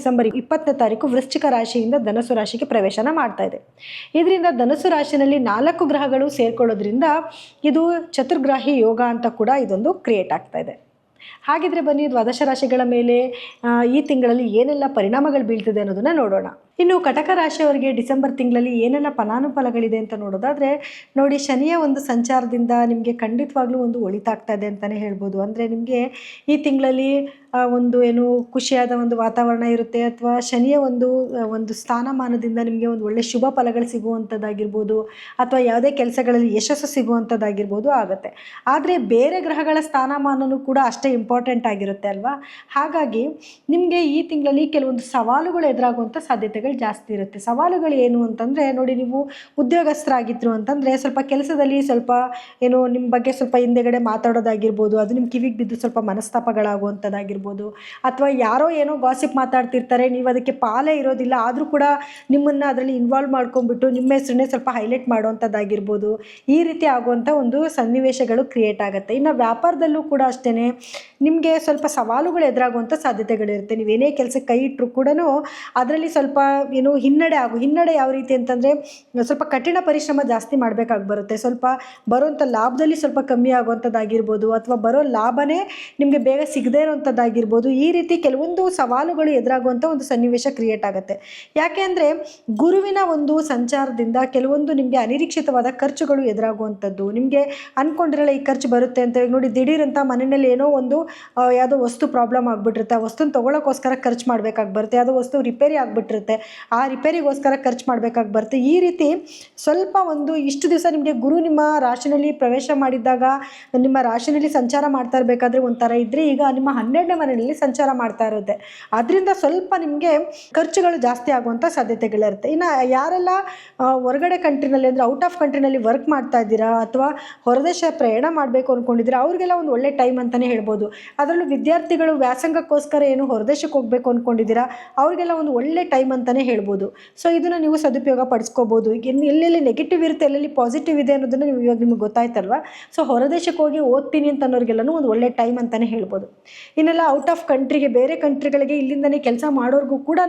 December ಇಪ್ಪತ್ತನೇ ತಾರೀಕು ವೃಶ್ಚಿಕ ರಾಶಿಯಿಂದ ಧನಸು ರಾಶಿಗೆ ಪ್ರವೇಶನ ಮಾಡ್ತಾ ಇದೆ. ಇದರಿಂದ ಧನಸು ರಾಶಿನಲ್ಲಿ ನಾಲ್ಕು ಗ್ರಹಗಳು ಸೇರ್ಕೊಳ್ಳೋದ್ರಿಂದ ಇದು ಚತುರ್ಗ್ರಾಹಿ ಯೋಗ ಅಂತ ಕೂಡ ಇದೊಂದು ಕ್ರಿಯೇಟ್ ಆಗ್ತಾ ಇದೆ. ಹಾಗಿದ್ರೆ ಬನ್ನಿ ದ್ವಾದಶ ರಾಶಿಗಳ ಮೇಲೆ ಈ ತಿಂಗಳಲ್ಲಿ ಏನೆಲ್ಲ ಪರಿಣಾಮಗಳು ಬೀಳ್ತಿದೆ ಅನ್ನೋದನ್ನ ನೋಡೋಣ. ಇನ್ನು ಕಟಕ ರಾಶಿಯವರಿಗೆ ಡಿಸೆಂಬರ್ ತಿಂಗಳಲ್ಲಿ ಏನೆಲ್ಲ ಫಲಾನುಫಲಗಳಿದೆ ಅಂತ ನೋಡೋದಾದರೆ, ನೋಡಿ ಶನಿಯ ಒಂದು ಸಂಚಾರದಿಂದ ನಿಮಗೆ ಖಂಡಿತವಾಗ್ಲೂ ಒಂದು ಒಳಿತಾಗ್ತಾ ಇದೆ ಅಂತಲೇ ಹೇಳ್ಬೋದು. ಅಂದರೆ ನಿಮಗೆ ಈ ತಿಂಗಳಲ್ಲಿ ಒಂದು ಏನು ಖುಷಿಯಾದ ಒಂದು ವಾತಾವರಣ ಇರುತ್ತೆ, ಅಥವಾ ಶನಿಯ ಒಂದು ಒಂದು ಸ್ಥಾನಮಾನದಿಂದ ನಿಮಗೆ ಒಂದು ಒಳ್ಳೆ ಶುಭ ಫಲಗಳು ಸಿಗುವಂಥದ್ದಾಗಿರ್ಬೋದು, ಅಥವಾ ಯಾವುದೇ ಕೆಲಸಗಳಲ್ಲಿ ಯಶಸ್ಸು ಸಿಗುವಂಥದ್ದಾಗಿರ್ಬೋದು ಆಗುತ್ತೆ. ಆದರೆ ಬೇರೆ ಗ್ರಹಗಳ ಸ್ಥಾನಮಾನನೂ ಕೂಡ ಅಷ್ಟೇ ಇಂಪಾರ್ಟೆಂಟ್ ಆಗಿರುತ್ತೆ ಅಲ್ವಾ? ಹಾಗಾಗಿ ನಿಮಗೆ ಈ ತಿಂಗಳಲ್ಲಿ ಕೆಲವೊಂದು ಸವಾಲುಗಳು ಎದುರಾಗುವಂಥ ಸಾಧ್ಯತೆಗಳು ಜಾಸ್ತಿ ಇರುತ್ತೆ. ಸವಾಲುಗಳು ಏನು ಅಂತಂದರೆ, ನೋಡಿ ನೀವು ಉದ್ಯೋಗಸ್ಥರಾಗಿದ್ರು ಅಂತಂದರೆ, ಸ್ವಲ್ಪ ಕೆಲಸದಲ್ಲಿ ಸ್ವಲ್ಪ ಏನು ನಿಮ್ಮ ಬಗ್ಗೆ ಸ್ವಲ್ಪ ಹಿಂದೆಗಡೆ ಮಾತಾಡೋದಾಗಿರ್ಬೋದು, ಅದು ನಿಮ್ಮ ಕಿವಿಗೆ ಬಿದ್ದು ಸ್ವಲ್ಪ ಮನಸ್ತಾಪಗಳಾಗುವಂಥದ್ದಾಗಿರ್ಬೋದು, ಅಥವಾ ಯಾರೋ ಏನೋ ಗಾಸಿಪ್ ಮಾತಾಡ್ತಿರ್ತಾರೆ, ನೀವು ಅದಕ್ಕೆ ಪಾಲೇ ಇರೋದಿಲ್ಲ, ಆದರೂ ಕೂಡ ನಿಮ್ಮನ್ನು ಅದರಲ್ಲಿ ಇನ್ವಾಲ್ವ್ ಮಾಡ್ಕೊಂಡ್ಬಿಟ್ಟು ನಿಮ್ಮ ಹೆಸರನ್ನೇ ಸ್ವಲ್ಪ ಹೈಲೈಟ್ ಮಾಡುವಂಥದ್ದಾಗಿರ್ಬೋದು, ಈ ರೀತಿ ಆಗುವಂಥ ಒಂದು ಸನ್ನಿವೇಶಗಳು ಕ್ರಿಯೇಟ್ ಆಗುತ್ತೆ. ಇನ್ನು ವ್ಯಾಪಾರದಲ್ಲೂ ಕೂಡ ಅಷ್ಟೇ ನಿಮಗೆ ಸ್ವಲ್ಪ ಸವಾಲುಗಳು ಎದುರಾಗುವಂಥ ಸಾಧ್ಯತೆಗಳಿರುತ್ತೆ. ನೀವೇನೇ ಕೆಲಸಕ್ಕೆ ಕೈ ಇಟ್ಟರು ಕೂಡ ಅದರಲ್ಲಿ ಸ್ವಲ್ಪ ಏನು ಹಿನ್ನಡೆ ಆಗು, ಹಿನ್ನಡೆ ಯಾವ ರೀತಿ ಅಂತಂದರೆ, ಸ್ವಲ್ಪ ಕಠಿಣ ಪರಿಶ್ರಮ ಜಾಸ್ತಿ ಮಾಡಬೇಕಾಗಿ ಬರುತ್ತೆ. ಸ್ವಲ್ಪ ಬರುವಂಥ ಲಾಭದಲ್ಲಿ ಸ್ವಲ್ಪ ಕಮ್ಮಿ ಆಗುವಂಥದ್ದಾಗಿರ್ಬೋದು, ಅಥವಾ ಬರೋ ಲಾಭನೇ ನಿಮಗೆ ಬೇಗ ಸಿಗದೇ ಇರೋವಂಥದ್ದಾಗಿರ್ಬೋದು, ಈ ರೀತಿ ಕೆಲವೊಂದು ಸವಾಲುಗಳು ಎದುರಾಗುವಂಥ ಒಂದು ಸನ್ನಿವೇಶ ಕ್ರಿಯೇಟ್ ಆಗುತ್ತೆ. ಯಾಕೆ ಅಂದರೆ, ಗುರುವಿನ ಒಂದು ಸಂಚಾರದಿಂದ ಕೆಲವೊಂದು ನಿಮಗೆ ಅನಿರೀಕ್ಷಿತವಾದ ಖರ್ಚುಗಳು ಎದುರಾಗುವಂಥದ್ದು. ನಿಮಗೆ ಅಂದ್ಕೊಂಡಿರಲ್ಲ ಈ ಖರ್ಚು ಬರುತ್ತೆ ಅಂತ ಈಗ ನೋಡಿ ದಿಢೀರಂತ ಮನೆಯಲ್ಲಿ ಏನೋ ಒಂದು ಯಾವುದೋ ವಸ್ತು ಪ್ರಾಬ್ಲಮ್ ಆಗಿಬಿಟ್ಟಿರುತ್ತೆ. ಆ ವಸ್ತುನ ತೊಗೊಳಕ್ಕೋಸ್ಕರ ಖರ್ಚು ಮಾಡಬೇಕಾಗಿ ಬರುತ್ತೆ. ಯಾವುದೋ ವಸ್ತು ರಿಪೇರಿ ಆಗಿಬಿಟ್ಟಿರುತ್ತೆ. ಆ ರಿಪೇರಿಗೋಸ್ಕರ ಖರ್ಚು ಮಾಡಬೇಕಾಗಿ ಬರುತ್ತೆ. ಈ ರೀತಿ ಸ್ವಲ್ಪ ಒಂದು ಇಷ್ಟು ದಿವಸ ನಿಮಗೆ ಗುರು ನಿಮ್ಮ ರಾಶಿನಲ್ಲಿ ಪ್ರವೇಶ ಮಾಡಿದ್ದಾಗ, ನಿಮ್ಮ ರಾಶಿನಲ್ಲಿ ಸಂಚಾರ ಮಾಡ್ತಾ ಇರಬೇಕಾದ್ರೆ ಒಂಥರ ಇದ್ದರೆ ಈಗ ನಿಮ್ಮ ಹನ್ನೆರಡನೇ ಮನೆಯಲ್ಲಿ ಸಂಚಾರ ಮಾಡ್ತಾ ಇರುತ್ತೆ ಅದರಿಂದ ಸ್ವಲ್ಪ ನಿಮಗೆ ಖರ್ಚುಗಳು ಜಾಸ್ತಿ ಆಗುವಂಥ ಸಾಧ್ಯತೆಗಳಿರುತ್ತೆ. ಇನ್ನು ಯಾರೆಲ್ಲ ಹೊರಗಡೆ ಕಂಟ್ರಿನಲ್ಲಿ ಅಂದರೆ ಔಟ್ ಆಫ್ ಕಂಟ್ರಿನಲ್ಲಿ ವರ್ಕ್ ಮಾಡ್ತಾ ಇದ್ದೀರಾ ಅಥವಾ ಹೊರದೇಶ ಪ್ರಯಾಣ ಮಾಡಬೇಕು ಅಂದ್ಕೊಂಡಿದ್ದೀರಾ ಅವ್ರಿಗೆಲ್ಲ ಒಂದು ಒಳ್ಳೆ ಟೈಮ್ ಅಂತಲೇ ಹೇಳ್ಬೋದು. ಅದರಲ್ಲೂ ವಿದ್ಯಾರ್ಥಿಗಳು ವ್ಯಾಸಂಗಕ್ಕೋಸ್ಕರ ಏನು ಹೊರದೇಶಕ್ಕೆ ಹೋಗಬೇಕು ಅಂದ್ಕೊಂಡಿದ್ದೀರಾ ಅವ್ರಿಗೆಲ್ಲ ಒಂದು ಒಳ್ಳೆ ಟೈಮ್ ಅಂತಲೇ ಹೇಳ್ಬೋದು. ಸೊ ಇದನ್ನು ನೀವು ಸದುಪಯೋಗ ಪಡಿಸ್ಕೋಬೋದು. ಇನ್ನು ಎಲ್ಲೆಲ್ಲಿ ನೆಗೆಟಿವ್ ಇರುತ್ತೆ, ಎಲ್ಲೆಲ್ಲಿ ಪಾಸಿಟಿವ್ ಇದೆ ಅನ್ನೋದನ್ನು ನೀವು ಇವಾಗ ನಿಮಗೆ ಗೊತ್ತಾಯ್ತಲ್ವ? ಸೊ ಹೊರದೇಶಕ್ಕೆ ಹೋಗಿ ಓದ್ತೀನಿ ಅಂತ ಅನ್ನೋರಿಗೆಲ್ಲನೂ ಒಂದು ಒಳ್ಳೆ ಟೈಮ್ ಅಂತಲೇ ಹೇಳ್ಬೋದು. ಇನ್ನೆಲ್ಲ ಔಟ್ ಆಫ್ ಕಂಟ್ರಿಗೆ ಬೇರೆ ಕಂಟ್ರಿಗಳಿಗೆ ಇಲ್ಲಿಂದನೇ ಕೆಲಸ ಮಾಡೋರಿಗೂ ಕೂಡ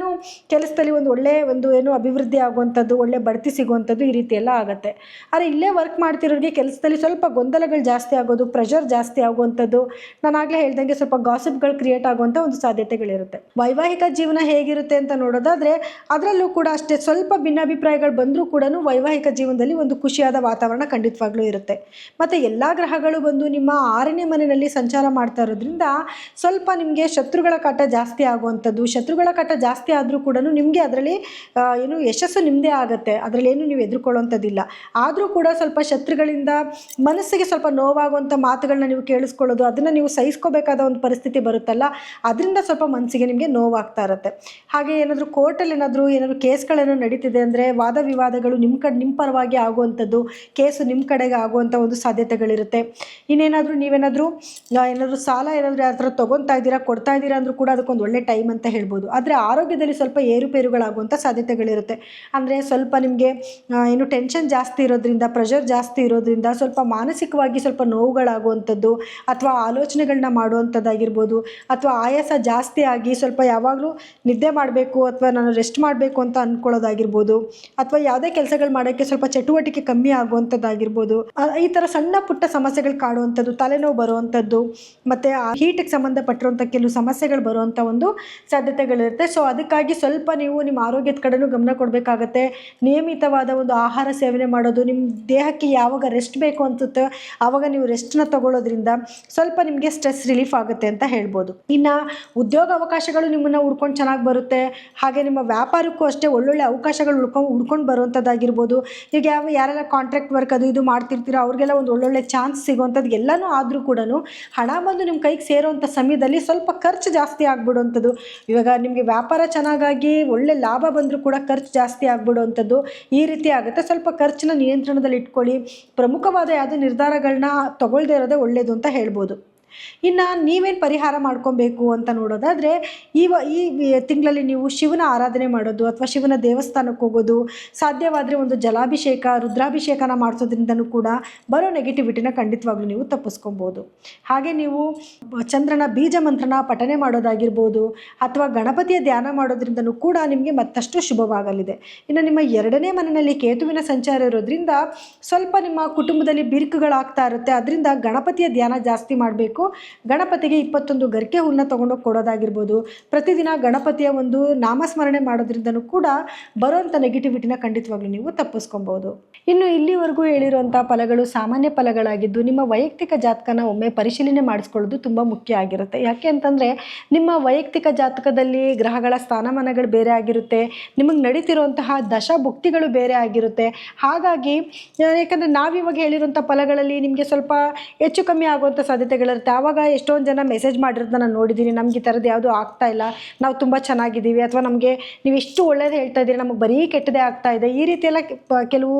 ಕೆಲಸದಲ್ಲಿ ಒಂದು ಒಳ್ಳೆ ಒಂದು ಏನು ಅಭಿವೃದ್ಧಿ ಆಗುವಂಥದ್ದು, ಒಳ್ಳೆ ಬಡ್ತಿ ಸಿಗುವಂಥದ್ದು ಈ ರೀತಿ ಎಲ್ಲ ಆಗುತ್ತೆ. ಆದರೆ ಇಲ್ಲೇ ವರ್ಕ್ ಮಾಡ್ತಿರೋರಿಗೆ ಕೆಲಸದಲ್ಲಿ ಸ್ವಲ್ಪ ಗೊಂದಲಗಳು ಜಾಸ್ತಿ ಆಗೋದು ಪ್ರೆಷರ್ ಜಾಸ್ತಿ ಆಗುವಂಥದ್ದು, ನಾನು ಆಗಲೇ ಹೇಳ್ದಂಗೆ ಸ್ವಲ್ಪ ಗಾಸಿಪ್ಗಳು ಕ್ರಿಯೇಟ್ ಆಗುವಂಥ ಒಂದು ಸಾಧ್ಯತೆಗಳಿರುತ್ತೆ. ವೈವಾಹಿಕ ಜೀವನ ಹೇಗಿರುತ್ತೆ ಅಂತ ನೋಡೋದಾದರೆ ಅದರಲ್ಲೂ ಕೂಡ ಅಷ್ಟೇ ಸ್ವಲ್ಪ ಭಿನ್ನಾಭಿಪ್ರಾಯಗಳು ಬಂದರೂ ಕೂಡ ವೈವಾಹಿಕ ಜೀವನದಲ್ಲಿ ಒಂದು ಖುಷಿಯಾದ ವಾತಾವರಣ ಖಂಡಿತವಾಗ್ಲೂ ಇರುತ್ತೆ. ಮತ್ತು ಎಲ್ಲ ಗ್ರಹಗಳು ಬಂದು ನಿಮ್ಮ ಆರನೇ ಮನೆಯಲ್ಲಿ ಸಂಚಾರ ಮಾಡ್ತಾ ಇರೋದ್ರಿಂದ ಸ್ವಲ್ಪ ನಿಮಗೆ ಶತ್ರುಗಳ ಕಾಟ ಜಾಸ್ತಿ ಆಗುವಂಥದ್ದು, ಶತ್ರುಗಳ ಕಾಟ ಜಾಸ್ತಿ ಆದರೂ ಕೂಡ ನಿಮಗೆ ಅದರಲ್ಲಿ ಏನು ಯಶಸ್ಸು ನಿಮ್ಮದೇ ಆಗುತ್ತೆ. ಅದರಲ್ಲಿ ಏನು ನೀವು ಎದುರುಕೊಳ್ಳುವಂಥದ್ದಿಲ್ಲ. ಆದರೂ ಕೂಡ ಸ್ವಲ್ಪ ಶತ್ರುಗಳಿಂದ ಮನಸ್ಸಿಗೆ ಸ್ವಲ್ಪ ನೋವಾಗುವಂಥ ಮಾತುಗಳನ್ನ ನೀವು ಕೇಳಿಸ್ಕೊಳ್ಳೋದು, ಅದನ್ನು ನೀವು ಸಹಿಸ್ಕೋಬೇಕಾದ ಒಂದು ಪರಿಸ್ಥಿತಿ ಬರುತ್ತಲ್ಲ, ಅದರಿಂದ ಸ್ವಲ್ಪ ಮನಸ್ಸಿಗೆ ನಿಮಗೆ ನೋವಾಗ್ತಾ ಇರುತ್ತೆ. ಹಾಗೆ ಏನಾದರೂ ಕೋರ್ಟಲ್ಲಿ ಏನಾದರೂ ಏನಾದರೂ ಕೇಸ್ಗಳೇನೋ ನಡೀತಿದೆ ಅಂದರೆ ವಾದ ವಿವಾದಗಳು ನಿಮ್ಮ ಕಡೆ ನಿಮ್ಮ ಪರವಾಗಿ ಆಗುವಂಥದ್ದು, ಕೇಸು ನಿಮ್ಮ ಕಡೆಗೆ ಆಗುವಂಥ ಒಂದು ಸಾಧ್ಯತೆಗಳಿರುತ್ತೆ. ಇನ್ನೇನಾದರೂ ನೀವೇನಾದರೂ ಏನಾದರೂ ಸಾಲ ಏನಾದರೂ ಯಾರ ಥರ ತೊಗೊತಾ ಇದ್ದೀರಾ, ಕೊಡ್ತಾ ಇದ್ದೀರಾ ಅಂದರೂ ಕೂಡ ಅದಕ್ಕೊಂದು ಒಳ್ಳೆ ಟೈಮ್ ಅಂತ ಹೇಳ್ಬೋದು. ಆದರೆ ಆರೋಗ್ಯದಲ್ಲಿ ಸ್ವಲ್ಪ ಏರುಪೇರುಗಳಾಗುವಂಥ ಸಾಧ್ಯತೆಗಳಿರುತ್ತೆ. ಅಂದರೆ ಸ್ವಲ್ಪ ನಿಮಗೆ ಏನು ಟೆನ್ಷನ್ ಜಾಸ್ತಿ ಇರೋದ್ರಿಂದ ಪ್ರೆಷರ್ ಜಾಸ್ತಿ ಇರೋದ್ರಿಂದ ಸ್ವಲ್ಪ ಮಾನಸಿಕವಾಗಿ ಸ್ವಲ್ಪ ನೋವುಗಳಾಗುವಂಥದ್ದು ಅಥವಾ ಆಲೋಚನೆಗಳನ್ನ ಮಾಡುವಂಥದ್ದಾಗಿರ್ಬೋದು. ಅಥವಾ ಆಯಾಸ ಜಾಸ್ತಿ ಆಗಿ ಸ್ವಲ್ಪ ಯಾವಾಗಲೂ ನಿದ್ದೆ ಮಾಡಬೇಕು ಅಥವಾ ನಾನು ರೆಸ್ಟ್ ರೆಸ್ಟ್ ಮಾಡಬೇಕು ಅಂತ ಅಂದ್ಕೊಳ್ಳೋದಾಗಿರ್ಬೋದು ಅಥವಾ ಯಾವುದೇ ಕೆಲಸಗಳು ಮಾಡೋಕ್ಕೆ ಸ್ವಲ್ಪ ಚಟುವಟಿಕೆ ಕಮ್ಮಿ ಆಗುವಂಥದ್ದಾಗಿರ್ಬೋದು ಆ, ಈ ಥರ ಸಣ್ಣ ಪುಟ್ಟ ಸಮಸ್ಯೆಗಳು ಕಾಡುವಂಥದ್ದು ತಲೆನೋವು ಬರುವಂಥದ್ದು ಮತ್ತು ಹೀಟಿಗೆ ಸಂಬಂಧಪಟ್ಟಿರುವಂಥ ಕೆಲವು ಸಮಸ್ಯೆಗಳು ಬರುವಂಥ ಒಂದು ಸಾಧ್ಯತೆಗಳಿರುತ್ತೆ. ಸೊ ಅದಕ್ಕಾಗಿ ಸ್ವಲ್ಪ ನೀವು ನಿಮ್ಮ ಆರೋಗ್ಯದ ಕಡೆನೂ ಗಮನ ಕೊಡಬೇಕಾಗತ್ತೆ. ನಿಯಮಿತವಾದ ಒಂದು ಆಹಾರ ಸೇವನೆ ಮಾಡೋದು ನಿಮ್ಮ ದೇಹಕ್ಕೆ ಯಾವಾಗ ರೆಸ್ಟ್ ಬೇಕು ಅನ್ಸುತ್ತೆ ಆವಾಗ ನೀವು ರೆಸ್ಟ್ನ ತಗೊಳ್ಳೋದ್ರಿಂದ ಸ್ವಲ್ಪ ನಿಮಗೆ ಸ್ಟ್ರೆಸ್ ರಿಲೀಫ್ ಆಗುತ್ತೆ ಅಂತ ಹೇಳ್ಬೋದು. ಇನ್ನು ಉದ್ಯೋಗ ಅವಕಾಶಗಳು ನಿಮ್ಮನ್ನು ಹುಡ್ಕೊಂಡು ಚೆನ್ನಾಗಿ ಬರುತ್ತೆ. ಹಾಗೆ ನಿಮ್ಮ ವ್ಯಾಪಾರಕ್ಕೂ ಅಷ್ಟೇ ಒಳ್ಳೊಳ್ಳೆ ಅವಕಾಶಗಳು ಹುಡ್ಕೊ ಹುಡ್ಕೊಂಡು ಬರುವಂಥದ್ದಾಗಿರ್ಬೋದು ಈಗ ಯಾವ ಯಾರೆಲ್ಲ ಕಾಂಟ್ರಾಕ್ಟ್ ವರ್ಕ್ ಅದು ಇದು ಮಾಡ್ತಿರ್ತೀರೋ ಅವ್ರಿಗೆಲ್ಲ ಒಂದು ಒಳ್ಳೊಳ್ಳೆ ಚಾನ್ಸ್ ಸಿಗುವಂಥದ್ದು ಎಲ್ಲನೂ ಆದರೂ ಕೂಡ ಹಣ ಬಂದು ನಿಮ್ಮ ಕೈಗೆ ಸೇರುವಂಥ ಸಮಯದಲ್ಲಿ ಸ್ವಲ್ಪ ಖರ್ಚು ಜಾಸ್ತಿ ಆಗ್ಬಿಡುವಂಥದ್ದು. ಇವಾಗ ನಿಮಗೆ ವ್ಯಾಪಾರ ಚೆನ್ನಾಗಾಗಿ ಒಳ್ಳೆ ಲಾಭ ಬಂದರೂ ಕೂಡ ಖರ್ಚು ಜಾಸ್ತಿ ಆಗ್ಬಿಡುವಂಥದ್ದು ಈ ರೀತಿ ಆಗುತ್ತೆ. ಸ್ವಲ್ಪ ಖರ್ಚನ್ನ ನಿಯಂತ್ರಣದಲ್ಲಿ ಇಟ್ಕೊಳ್ಳಿ ಪ್ರಮುಖವಾದ ಯಾವುದೇ ನಿರ್ಧಾರಗಳನ್ನ ತಗೊಳ್ಳದೇ ಇರೋದೇ ಒಳ್ಳೆಯದು ಅಂತ ಹೇಳ್ಬೋದು. ಇನ್ನು ನೀವೇನು ಪರಿಹಾರ ಮಾಡ್ಕೊಬೇಕು ಅಂತ ನೋಡೋದಾದರೆ ಈ ವ- ಈ ತಿಂಗಳಲ್ಲಿ ನೀವು ಶಿವನ ಆರಾಧನೆ ಮಾಡೋದು ಅಥವಾ ಶಿವನ ದೇವಸ್ಥಾನಕ್ಕೆ ಹೋಗೋದು, ಸಾಧ್ಯವಾದರೆ ಒಂದು ಜಲಾಭಿಷೇಕ, ರುದ್ರಾಭಿಷೇಕನ ಮಾಡಿಸೋದ್ರಿಂದನೂ ಕೂಡ ಬರೋ ನೆಗೆಟಿವಿಟಿನ ಖಂಡಿತವಾಗ್ಲೂ ನೀವು ತಪ್ಪಿಸ್ಕೊಬೋದು. ಹಾಗೆ ನೀವು ಚಂದ್ರನ ಬೀಜ ಮಂತ್ರನ ಪಠನೆ ಮಾಡೋದಾಗಿರ್ಬೋದು ಅಥವಾ ಗಣಪತಿಯ ಧ್ಯಾನ ಮಾಡೋದ್ರಿಂದನೂ ಕೂಡ ನಿಮಗೆ ಮತ್ತಷ್ಟು ಶುಭವಾಗಲಿದೆ. ಇನ್ನು ನಿಮ್ಮ ಎರಡನೇ ಮನೆಯಲ್ಲಿ ಕೇತುವಿನ ಸಂಚಾರ ಇರೋದ್ರಿಂದ ಸ್ವಲ್ಪ ನಿಮ್ಮ ಕುಟುಂಬದಲ್ಲಿ ಬಿರುಕುಗಳಾಗ್ತಾ ಇರುತ್ತೆ, ಅದರಿಂದ ಗಣಪತಿಯ ಧ್ಯಾನ ಜಾಸ್ತಿ ಮಾಡಬೇಕು. ಗಣಪತಿಗೆ ಇಪ್ಪತ್ತೊಂದು ಗರಿಕೆ ಹುಲ್ಲನ್ನ ತೊಗೊಂಡೋಗಿ ಕೊಡೋದಾಗಿರ್ಬೋದು. ಪ್ರತಿದಿನ ಗಣಪತಿಯ ಒಂದು ನಾಮಸ್ಮರಣೆ ಮಾಡೋದ್ರಿಂದನೂ ಕೂಡ ಬರೋವಂಥ ನೆಗೆಟಿವಿಟಿನ ಖಂಡಿತವಾಗ್ಲೂ ನೀವು ತಪ್ಪಿಸ್ಕೊಬೋದು. ಇನ್ನು ಇಲ್ಲಿವರೆಗೂ ಹೇಳಿರುವಂಥ ಫಲಗಳು ಸಾಮಾನ್ಯ ಫಲಗಳಾಗಿದ್ದು ನಿಮ್ಮ ವೈಯಕ್ತಿಕ ಜಾತಕನ ಒಮ್ಮೆ ಪರಿಶೀಲನೆ ಮಾಡಿಸ್ಕೊಳ್ಳೋದು ತುಂಬ ಮುಖ್ಯ ಆಗಿರುತ್ತೆ. ಯಾಕೆ ಅಂತಂದರೆ ನಿಮ್ಮ ವೈಯಕ್ತಿಕ ಜಾತಕದಲ್ಲಿ ಗ್ರಹಗಳ ಸ್ಥಾನಮಾನಗಳು ಬೇರೆ ಆಗಿರುತ್ತೆ. ನಿಮಗೆ ನಡೀತಿರುವಂತಹ ದಶಭುಕ್ತಿಗಳು ಬೇರೆ ಆಗಿರುತ್ತೆ. ಹಾಗಾಗಿ, ಯಾಕಂದರೆ ನಾವಿವಾಗ ಹೇಳಿರುವಂಥ ಫಲಗಳಲ್ಲಿ ನಿಮಗೆ ಸ್ವಲ್ಪ ಹೆಚ್ಚು ಕಮ್ಮಿ ಆಗುವಂಥ ಸಾಧ್ಯತೆಗಳಿರುತ್ತೆ ಆವಾಗ ಎಷ್ಟೊಂದು ಜನ ಮೆಸೇಜ್ ಮಾಡಿರೋದನ್ನ ನಾನು ನೋಡಿದ್ದೀನಿ ನಮ್ಗೆ ಈ ಥರದ್ದು ಯಾವುದು ಆಗ್ತಾ ಇಲ್ಲ. ನಾವು ತುಂಬ ಚೆನ್ನಾಗಿದ್ದೀವಿ. ಅಥವಾ ನಮಗೆ ನೀವು ಎಷ್ಟು ಒಳ್ಳೇದು ಹೇಳ್ತಾ ಇದ್ದೀರಿ. ನಮಗೆ ಬರೀ ಕೆಟ್ಟದೇ ಆಗ್ತಾ ಇದೆ. ಈ ರೀತಿಯೆಲ್ಲ ಕೆಲವು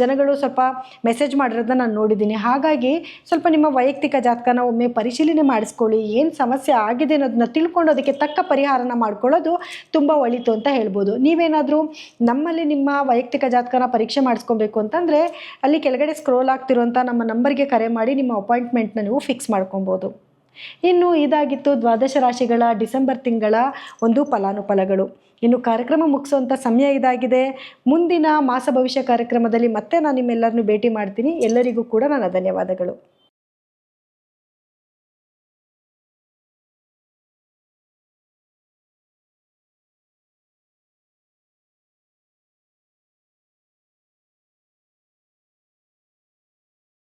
ಜನಗಳು ಸ್ವಲ್ಪ ಮೆಸೇಜ್ ಮಾಡಿರೋದನ್ನ ನಾನು ನೋಡಿದ್ದೀನಿ ಹಾಗಾಗಿ ಸ್ವಲ್ಪ ನಿಮ್ಮ ವೈಯಕ್ತಿಕ ಜಾತಕನ ಒಮ್ಮೆ ಪರಿಶೀಲನೆ ಮಾಡಿಸ್ಕೊಳ್ಳಿ. ಏನು ಸಮಸ್ಯೆ ಆಗಿದೆ ಅನ್ನೋದನ್ನ ತಿಳ್ಕೊಂಡು ಅದಕ್ಕೆ ತಕ್ಕ ಪರಿಹಾರನ ಮಾಡ್ಕೊಳ್ಳೋದು ತುಂಬ ಒಳಿತು ಅಂತ ಹೇಳ್ಬೋದು. ನೀವೇನಾದರೂ ನಮ್ಮಲ್ಲಿ ನಿಮ್ಮ ವೈಯಕ್ತಿಕ ಜಾತಕನ ಪರೀಕ್ಷೆ ಮಾಡಿಸ್ಕೊಬೇಕು ಅಂತಂದರೆ ಅಲ್ಲಿ ಕೆಳಗಡೆ ಸ್ಕ್ರೋಲ್ ಆಗ್ತಿರುವಂಥ ನಮ್ಮ ನಂಬರ್ಗೆ ಕರೆ ಮಾಡಿ ನಿಮ್ಮ ಅಪಾಯಿಂಟ್ಮೆಂಟ್ನ ನೀವು ಫಿಕ್ಸ್ ಇನ್ನು ಇದಾಗಿತ್ತು ದ್ವಾದಶ ರಾಶಿಗಳ ಡಿಸೆಂಬರ್ ತಿಂಗಳ ಒಂದು ಫಲಾನುಫಲಗಳು. ಇನ್ನು ಕಾರ್ಯಕ್ರಮ ಮುಗಿಸುವಂಥ ಸಮಯ ಇದಾಗಿದೆ. ಮುಂದಿನ ಮಾಸ ಭವಿಷ್ಯ ಕಾರ್ಯಕ್ರಮದಲ್ಲಿ ಮತ್ತೆ ನಾನು ನಿಮ್ಮೆಲ್ಲರನ್ನೂ ಭೇಟಿ ಮಾಡ್ತೀನಿ. ಎಲ್ಲರಿಗೂ ಕೂಡ ನನ್ನ ಧನ್ಯವಾದಗಳು.